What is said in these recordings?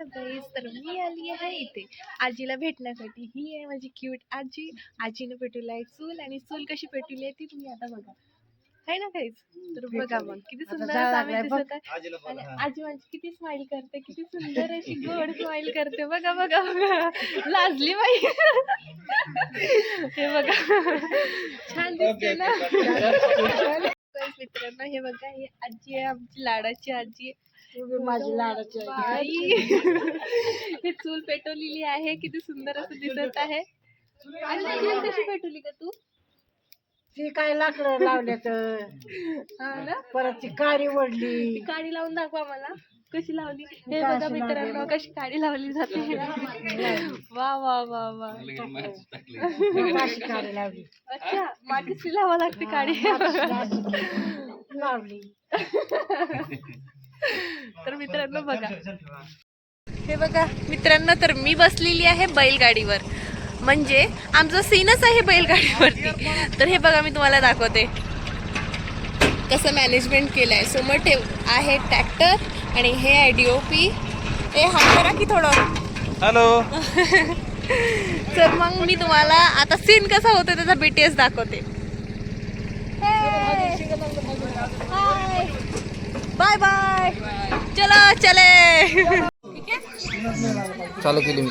तर मी आली आहे इथे. आजीला भेटण्यासाठी. ही आहे माझी क्यूट आजी. आजीने पेटवली आहे चूल आणि चूल कशी पेटवली आहे ती तुम्ही आता बघा. आहे ना काहीच तर बघा मग किती सुंदर दिसत आहे. आणि आजी माझी किती स्माइल करते किती सुंदर अशी गोड स्माइल करते. बघा बघा बघा. लाजली बाई. हे बघा. छान दिसते ना. मित्रांनो हे बघा ही आजी आहे आमची लाडाची आजी तू माझी लाडाची आहे. बाई. ही चूल पेटवलेली आहे किती सुंदर असं दिसत आहे. आणि चूल कशी पेटवली का तू? ती काय लाकडं लावल्यात? हा ना? परत ती काडी ती वडली काडी लावून दाखवा मला. कशी लावली? हे कशी बघा लावली? मित्रांनो कशी काडी लावली जाते. वा वा वा वा. काशी काडी लावली. अच्छा मातीची लावा लागते काडी. लावली. तर मित्रांनो बघा. हे बघा मित्रांनो तर मी बसलेली आहे बैलगाडीवर. म्हणजे आमचं सीनच आहे बैलगाडीवरती. तर हे बघा मी तुम्हाला दाखवते. कसं मॅनेजमेंट केलं आहे समोर ठेव आहे ट्रॅक्टर आणि हे आहे डी ओ पी हे हा करा की थोडं. हॅलो. तर मग मी तुम्हाला आता सीन कसा होतो त्याचा बीटीएस दाखवते. बाय बाय चलो चले. चालू केली मी.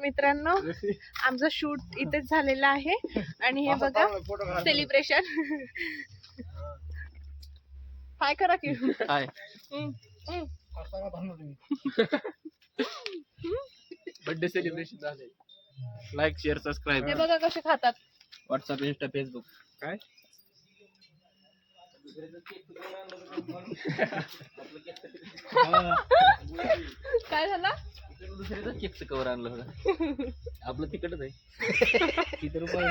मित्रांनो आमचं शूट इथेच झालेलं आहे. आणि हे बघा सेलिब्रेशन हाय करा की. हाय. बर्थडे सेलिब्रेशन झाले. लाईक शेअर सबस्क्राईब हे बघा कसे खातात. व्हॉट्सअप इंस्टा फेसबुक काय? काय झालं? दुसऱ्याचा केकचं कवर आणलं होतं. आपलं तिकडच आहे. किती रुपये